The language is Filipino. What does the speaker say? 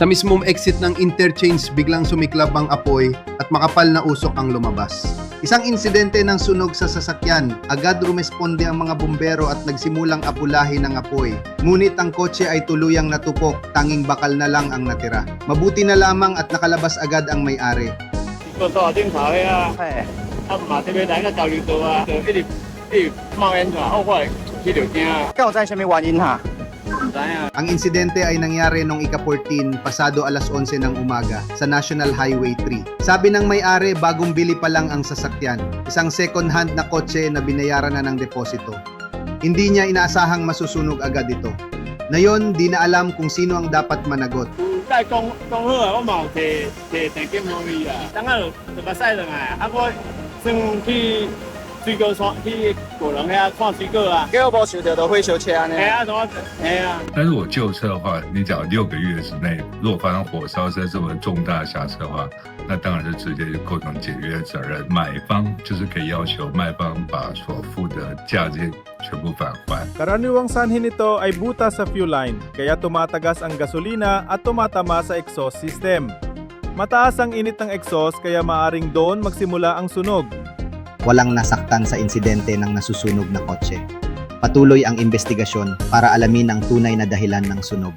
Sa mismong exit ng interchange, biglang sumiklab ang apoy at makapal na usok ang lumabas. Isang insidente ng sunog sa sasakyan, agad rumesponde ang mga bumbero at nagsimulang apulahin ng apoy. Ngunit ang kotse ay tuluyang natupok, tanging bakal na lang ang natira. Mabuti na lamang at nakalabas agad ang may-ari. Ang insidente ay nangyari noong ika-14 pasado alas 11 ng umaga sa National Highway 3. Sabi ng may-ari bagong bili pa lang ang sasakyan, isang second hand na kotse na binayaran na ng deposito. Hindi niya inaasahang masusunog agad ito. Ngayon, di na alam kung sino ang dapat managot. 在讲讲好啊，我嘛有摕摕电金毛米啊，等下就就甲晒落来，啊我先去 水果山去果農遐看水果啊，叫我无想到都會燒車呢哎呀，怎麼係啊？但是我旧车的话，你讲六个月之内，如果发生火烧车这么重大的瑕疵的话，那当然就直接就构成解约责任。买方就是可以要求卖方把所付的价金全部返还。Karaniwang sanhin nito ay butas sa fuel line, kaya tumatagas ang gasolina at tumatama sa exhaust system. Mataas ang init ng exhaust kaya maaring doon magsimula ang sunog. Walang nasaktan sa insidente ng nasusunog na kotse. Patuloy ang investigasyon para alamin ang tunay na dahilan ng sunog.